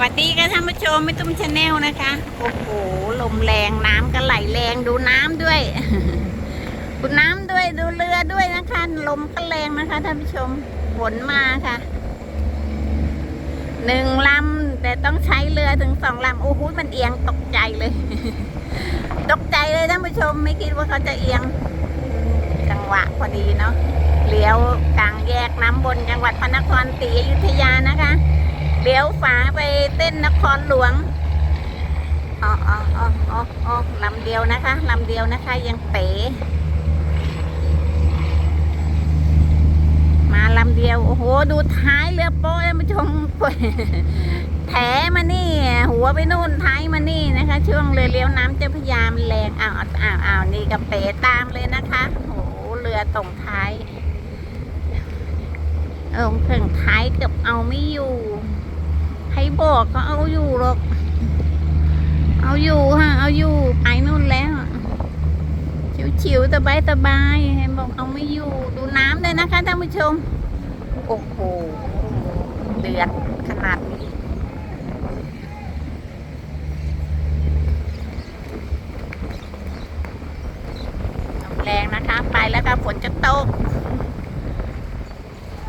วัสดีค่ะท่านผู้ชมไม่ตุ้มชาแนลนะคะ โอ้โห ลมแรงน้ำก็ไหลแรงดูน้ำด้วย ดูน้ำด้วยดูเรือด้วยนะคะ ลมก็แรงนะคะท่านผู้ชมฝนมาค่ะหนึ่งลำแต่ต้องใช้เรือถึงสองลำโอ้โหมันเอียงตกใจเลย ตกใจเลยท่านผู้ชมไม่คิดว่าเขาจะเอียง จังหวะพอดีเนาะเลี้ยวกลางแยกน้ำบนจังหวัดพระนครศรีอยุธยานะคะ เลี้ยวฝาไปเต้นนครหลวงอ๋ออ๋ออ๋ออ๋ออ๋อลำเดียวนะคะลำเดียวนะคะยังเป๋มาลำเดียว โอ้โห ดูท้ายเรือโป๊ะท่านผู้ชมแถมานี่ หัวไปนู่นท้ายมานี่นะคะ ช่วงเรือเลี้ยวน้ำเจ้าพยามแรงอ้าวอ้าวอ้าวนี่กับเป๋ตามเลยนะคะโอ้โหเรือตรงท้ายเออเพิ่งท้ายเกือบเอาไม่อยู่ บอกก็เอาอยู่หรอก เอาอยู่ฮะเอาอยู่ไปนู่นแล้วชิวๆสบายสบายๆให้บอกเอาไม่อยู่ดูน้ำเลยนะคะท่านผู้ชม โอ้โหเดือดขนาดนี้แรงนะคะ ไปแล้วค่ะฝนจะตก